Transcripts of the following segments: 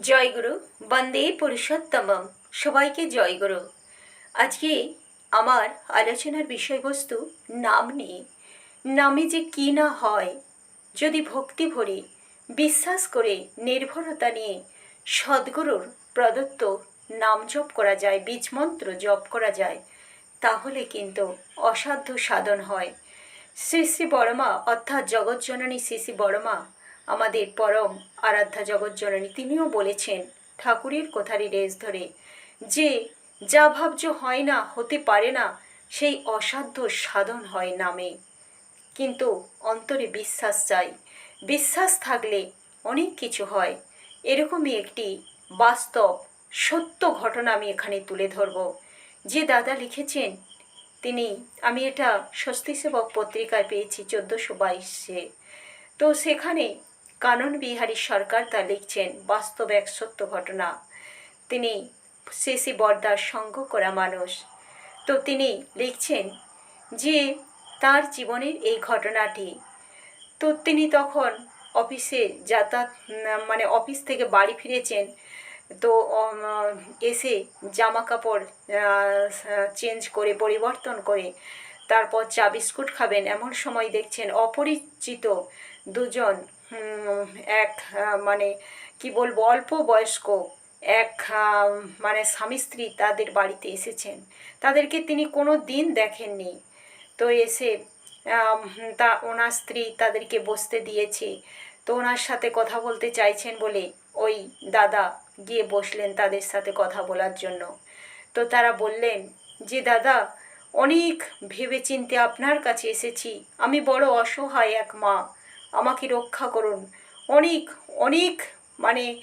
জয়গুরু বন্দে পুরুষোত্তমম। সবাইকে জয়গুরু আজকে আমার আলোচনার বিষয়বস্তু নাম নিয়ে। নামে যে কী না হয়, যদি ভক্তি ভরে, বিশ্বাস করে, নির্ভরতা নিয়ে সদ্গুরুর প্রদত্ত নাম জপ করা যায় বীজমন্ত্র জপ করা যায়, তাহলে কিন্তু অসাধ্য সাধন হয়। শ্রী শ্রী বর্মা অর্থাৎ জগৎজননী শ্রী শ্রী বড়মা আমাদের পরম আরাধ্যা জগৎ জগৎজননী তিনিও বলেছেন, ঠাকুরের কথারই রেস ধরে, যে যা ভাবজ হয় না হতে পারে না, সেই অসাধ্য সাধন হয় নামে। কিন্তু অন্তরে বিশ্বাস চাই, বিশ্বাস থাকলে অনেক কিছু হয়। এরকমই একটি বাস্তব, সত্য ঘটনা আমি এখানে তুলে ধরব। যে দাদা লিখেছেন, তিনি, আমি এটা স্বস্তি সেবক পত্রিকায় পেয়েছি চোদ্দোশো বাইশে। তো সেখানে কানন বিহারী সরকার তা লিখছেন, বাস্তব এক সত্য ঘটনা। তিনি শেষি বর্দার সঙ্গ করা মানুষ। তো তিনি লিখছেন যে, তার জীবনের এই ঘটনাটি। তো তিনি তখন অফিসে যাতায়াত মানে অফিস থেকে বাড়ি ফিরেছেন। তো এসে জামা কাপড় চেঞ্জ করে, পরিবর্তন করে, তারপর চা বিস্কুট খাবেন। এমন সময় দেখছেন অপরিচিত দুজন এক মানে কি বলব, অল্প বয়স্ক এক মানে স্বামী স্ত্রী তাদের বাড়িতে এসেছেন। তাদেরকে তিনি কোনো দিন দেখেননি। তো এসে তা ওনার স্ত্রী তাদেরকে বসতে দিয়েছে। তো ওনার সাথে কথা বলতে চাইছেন বলে ওই দাদা গিয়ে বসলেন তাদের সাথে কথা বলার জন্য। তো তারা বললেন, যে দাদা, অনেক ভেবেচিন্তে আপনার কাছে এসেছি। আমি বড় অসহায় এক মা। আমাকে রক্ষা করুন। অনেক অনেক মানে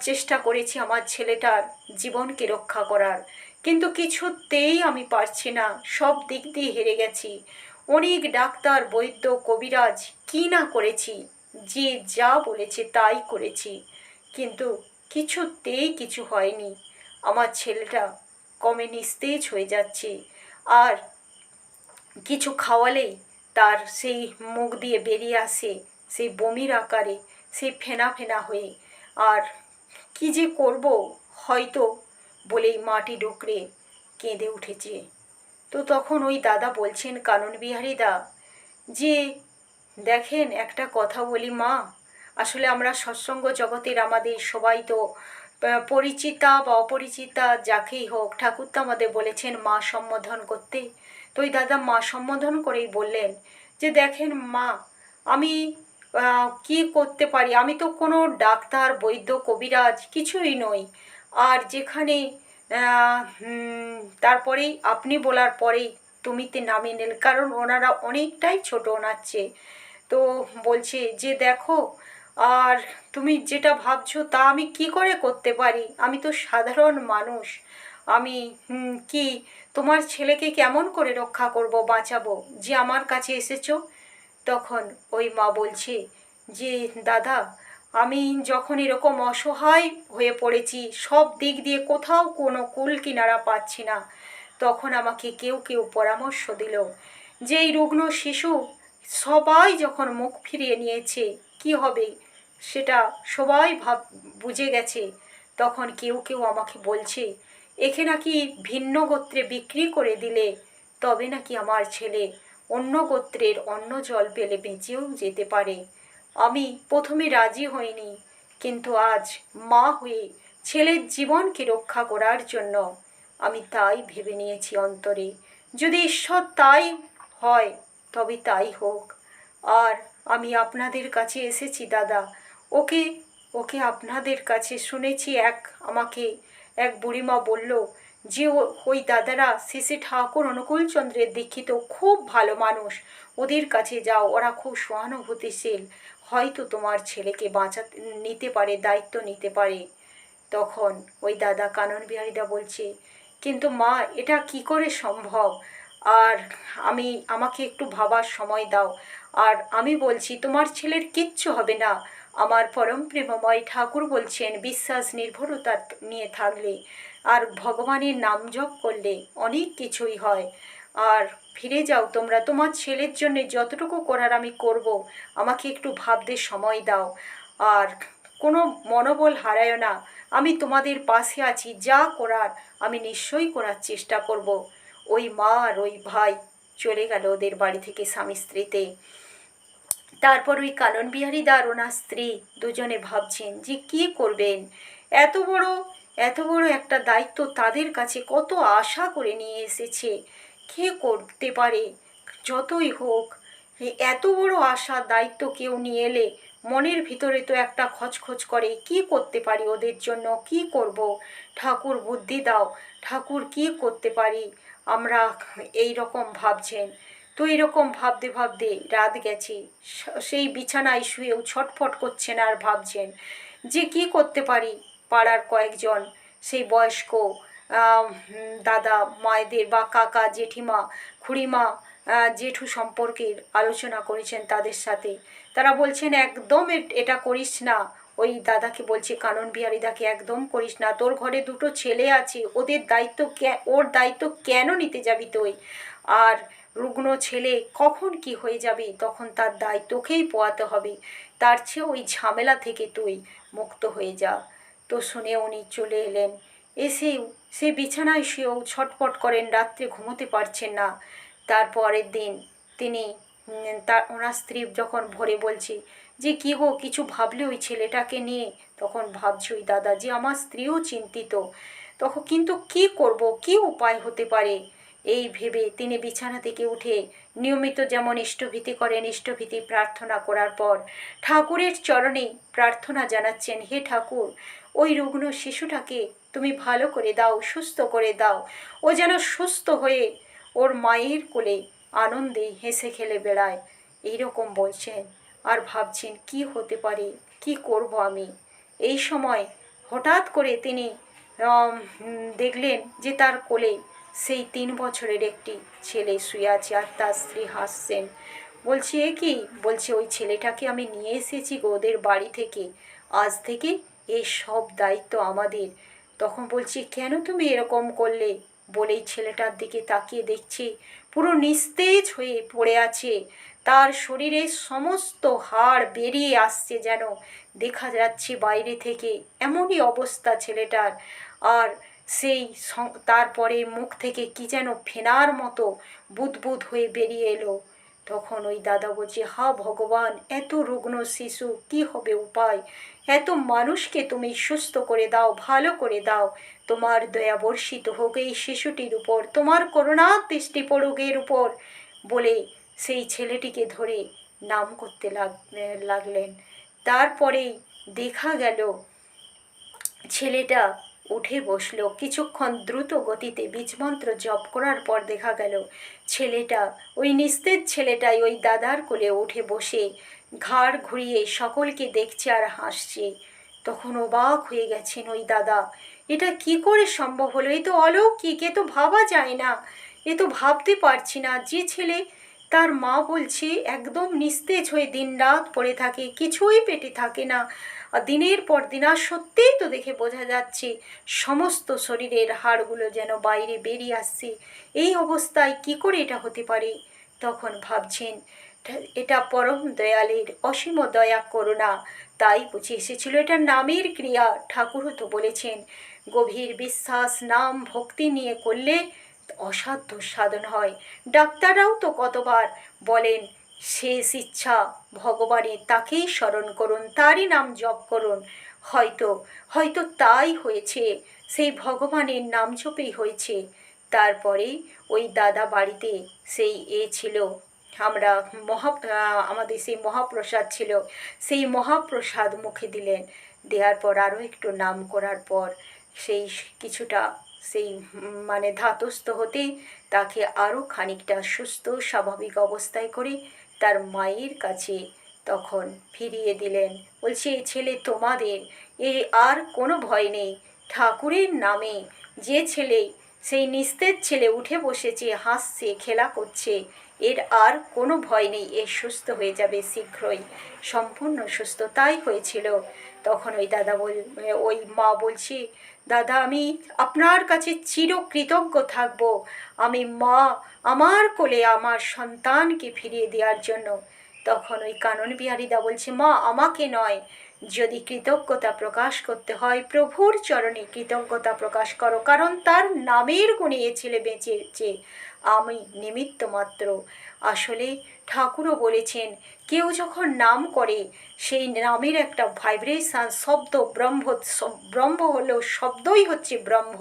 চেষ্টা করেছি আমার ছেলেটার জীবনকে রক্ষা করার। কিন্তু কিছুতেই আমি পারছি না। সব দিক দিয়ে হেরে গেছি। অনেক ডাক্তার, বৈদ্য, কবিরাজ কী না করেছি? যে যা বলেছে তাই করেছি। কিন্তু কিছুতেই কিছু হয়নি। আমার ছেলেটা কমে নিস্তেজ হয়ে যাচ্ছে। আর কিছু খাওয়ালেই তার সেই মুখ দিয়ে বেরিয়ে আসে, সেই বমির আকারে, সেই ফেনা ফেনা হয়ে। আর কি যে করব হয়তো বলেই মাটি ডোকরে কেঁদে উঠেছে। তো তখন ওই দাদা বলছেন, কানন বিহারী দা, যে দেখেন একটা কথা বলি মা, আসলে আমরা সৎসঙ্গ জগতের আমাদের সবাই তো পরিচিতা বা অপরিচিতা যাকেই হোক ঠাকুর তো আমাদের বলেছেন মা সম্বোধন করতে। তো ওই দাদা মা সম্বোধন করেই বললেন যে দেখেন মা, আমি কি করতে পারি? আমি তো কোনো ডাক্তার, বৈদ্য, কবিরাজ কিছুই নই। আর যেখানে তারপরেই আপনি বলার পরেই তুমিতে নামিয়ে নিল কারণ ওনারা অনেকটাই ছোট ওনার তো বলছে যে দেখো, আর তুমি যেটা ভাবছ তা আমি কি করে করতে পারি? আমি তো সাধারণ মানুষ। আমি কি তোমার ছেলেকে কেমন করে রক্ষা করব, বাঁচাবো? যে আমার কাছে এসেছ? তখন ওই মা বলছে, যে দাদা, আমি যখন এরকম অসহায় হয়ে পড়েছি, সব দিক দিয়ে কোথাও কোনো কুল কিনারা পাচ্ছি না। তখন আমাকে কেউ কেউ পরামর্শ দিল, যে এই রুগ্ন শিশু সবাই যখন মুখ ফিরিয়ে নিয়েছে, কি হবে? সেটা সবাই ভাব বুঝে গেছে। তখন কেউ কেউ আমাকে বলছে একে নাকি ভিন্ন গোত্রে বিক্রি করে দিলে তবে নাকি আমার ছেলে অন্য গোত্রের অন্য জল পেলে বেঁচেও যেতে পারে। আমি প্রথমে রাজি হইনি, কিন্তু আজ মা হয়ে ছেলের জীবনকে রক্ষা করার জন্য আমি তাই ভেবে নিয়েছি অন্তরে। যদি ঈশ্বর তাই হয়, তবে তাই হোক। আর আমি আপনাদের কাছে এসেছি, দাদা। ওকে ওকে আপনাদের কাছে শুনেছি, এক আমাকে এক বুড়িমা বলল, যে ওই দাদারা শেষে ঠাকুর অনুকূলচন্দ্রের দীক্ষিত খুব ভালো মানুষ। ওদের কাছে যাও, ওরা খুব সহানুভূতিশীল। হয়তো তোমার ছেলেকে বাঁচাতে, নিতে পারে, দায়িত্ব নিতে পারে। তখন ওই দাদা কানন বিহারীদা বলছে, কিন্তু মা, এটা কি করে সম্ভব? আর আমি, আমাকে একটু ভাবার সময় দাও। আর আমি বলছি, তোমার ছেলের কিচ্ছু হবে না। আমার পরম প্রেমময় ঠাকুর বলছেন, বিশ্বাস, নির্ভরতা নিয়ে থাকলে আর ভগবানের নাম জপ করলে অনেক কিছুই হয়। আর ফিরে যাও তোমরা, তোমার ছেলের জন্য যতটুকু করার আমি করব, আমাকে একটু ভাবতে সময় দাও। আর কোনো মনোবল হারায় না, আমি তোমাদের পাশে আছি, যা করার আমি নিশ্চয়ই করার চেষ্টা করব। ওই মা আর ওই ভাই চলে গেল ওদের বাড়ি থেকে স্বামী স্ত্রীতে। তারপর ওই কানন বিহারী দার ওনার স্ত্রী দুজনে ভাবছেন যে কি করবেন? এত বড় এত বড় একটা দায়িত্ব তাদের কাছে কত আশা করে নিয়ে এসেছে। কে করতে পারে? যতই হোক এত বড় আশা দায়িত্ব কেউ নিয়ে এলে মনের ভিতরে তো একটা খচখচ করে, কি করতে পারি ওদের জন্য? কি করব? ঠাকুর বুদ্ধি দাও, ঠাকুর কি করতে পারি? আমরা এই রকম ভাবছেন। তো এরকম ভাবতে ভাবতে রাত গেছে। সেই বিছানায় শুয়েও ছটফট করছেন আর ভাবছেন, যে কি করতে পারি পাড়ার কয়েকজন? সেই বয়স্ক দাদা, মায়েদের বা কাকা, জেঠিমা, খুড়িমা জেঠু সম্পর্কের আলোচনা করেছেন তাদের সাথে। তারা বলছেন, একদম এটা করিস না। ওই দাদাকে বলছে, কানন বিহারী দাকে একদম করিস না। তোর ঘরে দুটো ছেলে আছে, ওদের দায়িত্ব ওর দায়িত্ব কেন নিতে যাবি তুই? আর রুগ্ন ছেলে, কখন কি হয়ে যাবে? তখন তার দায় তোকেই পোয়াতে হবে। তার চেয়ে ওই ঝামেলা থেকে তুই মুক্ত হয়ে যা। তো শুনে উনি চলে এলেন। এসেও সে বিছানায় শুয়েও ছটপট করেন, রাত্রে ঘুমোতে পারছেন না। তারপরের দিন তিনি তার, ওনার স্ত্রী যখন ভোরে বলছে, যে কি গো, কিছু ভাবলে ওই ছেলেটাকে নিয়ে? তখন ভাবছে ওই দাদা, যে আমার স্ত্রীও চিন্তিত। তখন কিন্তু কি করব? কি উপায় হতে পারে? এই ভেবে তিনি বিছানা থেকে উঠে নিয়মিত যেমন ইষ্টভীতি করেন, ইষ্টভীতি প্রার্থনা করার পর ঠাকুরের চরণে প্রার্থনা জানাচ্ছেন, হে ঠাকুর, ওই রুগ্ন শিশুটাকে তুমি ভালো করে দাও, সুস্থ করে দাও। ও যেন সুস্থ হয়ে ওর মায়ের কোলে আনন্দে হেসে খেলে বেড়ায়। এইরকম বলছেন। আর ভাবছেন, কি হতে পারে? কি করব আমি? এই সময় হঠাৎ করে তিনি দেখলেন যে তার কোলে সেই তিন বছরের একটি ছেলে শুয়ে আছে আর তার স্ত্রী হাসছেন। বলছি, এ কি? বলছে, ওই ছেলেটাকে আমি নিয়ে এসেছি ওদের বাড়ি থেকে। আজ থেকে এই সব দায়িত্ব আমাদের। তখন বলছি, কেন তুমি এরকম করলে? বলেই ছেলেটার দিকে তাকিয়ে দেখছি, পুরো নিস্তেজ হয়ে পড়ে আছে। তার শরীরের সমস্ত হাড় বেরিয়ে আসছে যেন। দেখা যাচ্ছে বাইরে থেকে এমনই অবস্থা ছেলেটার। আর সেই তারপরে মুখ থেকে কি যেন ফেনার মতো বুদবুদ হয়ে বেরিয়ে এলো। তখন ওই দাদা বলছে, হা ভগবান, এত রুগ্ন শিশু, কি হবে উপায়? এত মানুষকে তুমি সুস্থ করে দাও, ভালো করে দাও। তোমার দয়া বর্ষিত হোক এই শিশুটির উপর, তোমার করুণা দৃষ্টি পড়ুক এর উপর। বলে সেই ছেলেটিকে ধরে নাম করতে লাগ- লাগলেন। তারপরেই দেখা গেল ছেলেটা উঠে বসল। কিছুক্ষণ দ্রুত গতিতে বীজমন্ত্র জপ করার পর দেখা গেল, ছেলেটা, ওই নিস্তেজ ছেলেটাই ওই দাদার কোলে উঠে বসে ঘাড় ঘুরিয়ে সকলকে দেখছে আর হাসছে। তখন অবাক হয়ে গেছেন ওই দাদা। এটা কি করে সম্ভব হলো? এ তো অলৌকিক, এ তো ভাবা যায় না। এ তো ভাবতে পারছি না যে ছেলে তার মা বলছে, একদম নিস্তেজ হয়ে দিনরাত পড়ে থাকে, কিছুই পেটে থাকে না। দিনের পর দিন আর সত্যিই তো দেখে বোঝা যাচ্ছে, সমস্ত শরীরের হাড়গুলো যেন বাইরে বেরিয়ে আসছে। এই অবস্থায় কি করে এটা হতে পারে? তখন ভাবছেন "এটা- এটা পরম দয়ালের অসীম দয়া করুণা। তাই বুঝে এসেছিল এটা নামের ক্রিয়া। ঠাকুরও তো বলেছেন, গভীর বিশ্বাস, নাম, ভক্তি নিয়ে করলে অসাধ্য সাধন হয়। ডাক্তাররাও তো কতবার বলেন, শেষ ইচ্ছা ভগবানের তাকেই স্মরণ করুন, তারই নাম জপ করুন। হয়তো হয়তো তাই হয়েছে, সেই ভগবানের নাম জপেই হয়েছে। তারপরে ওই দাদা বাড়িতে সেই এ ছিল, আমরা মহা আমাদের সেই মহাপ্রসাদ ছিল, সেই মহাপ্রসাদ মুখে দিলেন। দেওয়ার পর আরও একটু নাম করার পর সেই কিছুটা সেই মানে ধাতস্থ হতে তাকে আরও খানিকটা সুস্থ, স্বাভাবিক অবস্থায় করে তার মায়ের কাছে তখন ফিরিয়ে দিলেন। বলছে এই ছেলে তোমাদের, এ আর কোনো ভয় নেই। ঠাকুরের নামে যে ছেলে, সেই নিস্তেজ ছেলে উঠে বসেছে, হাসছে, খেলা করছে, এর আর কোনো ভয় নেই। এ সুস্থ হয়ে যাবে শীঘ্রই। সম্পূর্ণ সুস্থ তাই হয়েছিল। তখন ওই দাদা বল ওই মা বলছি, দাদা, আমি আপনার কাছে চিরকৃতজ্ঞ থাকব। আমি মা, আমার কোলে আমার সন্তানকে ফিরিয়ে দেওয়ার জন্য। তখন ওই কানন বিহারীদা বলছে, মা, আমাকে নয়। যদি কৃতজ্ঞতা প্রকাশ করতে হয়, প্রভুর চরণে কৃতজ্ঞতা প্রকাশ করো, কারণ তার নামের গুণে এ ছেলে বেঁচেছে আমি নিমিত্ত মাত্র আসলে ঠাকুরও বলেছেন, কেউ যখন নাম করে, সেই নামের একটা ভাইব্রেশন শব্দ ব্রহ্ম ব্রহ্ম হলো শব্দই হচ্ছে ব্রহ্ম।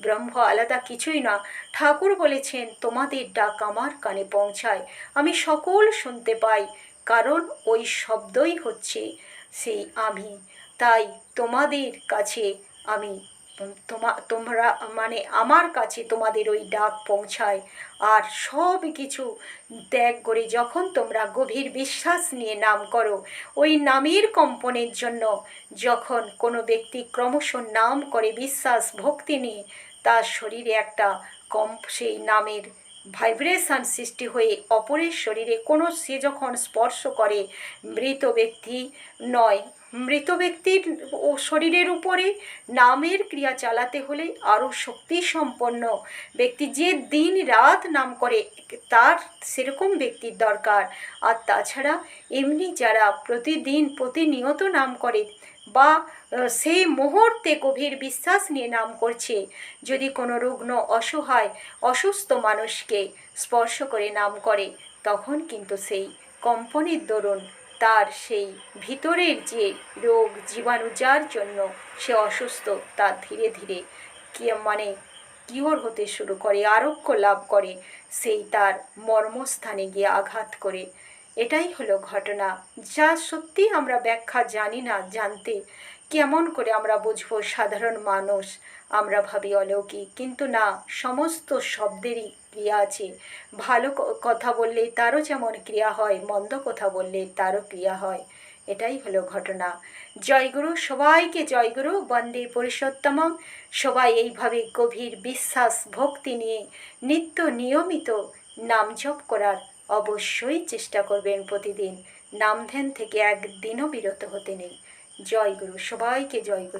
ব্রহ্ম আলাদা কিছুই না। ঠাকুর বলেছেন, তোমাদের ডাক আমার কানে পৌঁছায়, আমি সকল শুনতে পাই, কারণ ওই শব্দই হচ্ছে, সেই আমি। তাই তোমাদের কাছে আমি তোমা, তোমরা মানে আমার কাছে তোমাদের ওই ডাক পৌঁছায় আর সব কিছু ত্যাগ করে যখন তোমরা গভীর বিশ্বাস নিয়ে নাম করো, ওই নামের কম্পনের জন্য যখন কোনো ব্যক্তি ক্রমশ নাম করে বিশ্বাস, ভক্তি নিয়ে তার শরীরে একটা কম্প, সেই নামের ভাইব্রেশন সৃষ্টি হয়ে অপরের শরীরে কোনো সে যখন স্পর্শ করে, মৃত ব্যক্তি নয় মৃত ব্যক্তির ও শরীরের উপরে নামের ক্রিয়া চালাতে হলে আরও শক্তি সম্পন্ন ব্যক্তি যে দিন রাত নাম করে, তার সেরকম ব্যক্তির দরকার। আর তাছাড়া এমনি যারা প্রতিদিন প্রতিনিয়ত নাম করে বা সেই মুহূর্তে গভীর বিশ্বাস নিয়ে নাম করছে, যদি কোনো রুগ্ন অসহায়, অসুস্থ মানুষকে স্পর্শ করে নাম করে, তখন কিন্তু সেই কম্পনের দরুন তার সেই ভিতরের যে রোগ জীবাণু যার জন্য সে অসুস্থ, তা ধীরে ধীরে কি মানে কিওর হতে শুরু করে, আরোগ্য লাভ করে, সেই তার মর্মস্থানে গিয়ে আঘাত করে। এটাই হলো ঘটনা। যা সত্যি আমরা ব্যাখ্যা জানি না, জানতে কেমন করে আমরা বুঝব সাধারণ মানুষ, আমরা ভাবি অলৌকিক। কিন্তু না, সমস্ত শব্দেরই ক্রিয়া আছে। ভালো কথা বললে তারও যেমন ক্রিয়া হয়, মন্দ কথা বললে তারও ক্রিয়া হয়। এটাই হলো ঘটনা। জয়গুরু, সবাইকে জয়গুরু, বন্দে পুরুষোত্তমম। সবাই এইভাবে গভীর বিশ্বাস, ভক্তি নিয়ে নিত্য নিয়মিত নাম জপ করার অবশ্যই চেষ্টা করবেন প্রতিদিন। নাম ধ্যান থেকে একদিনও বিরত হতে নেই। জয়গুরু, সবাইকে জয়গুরু।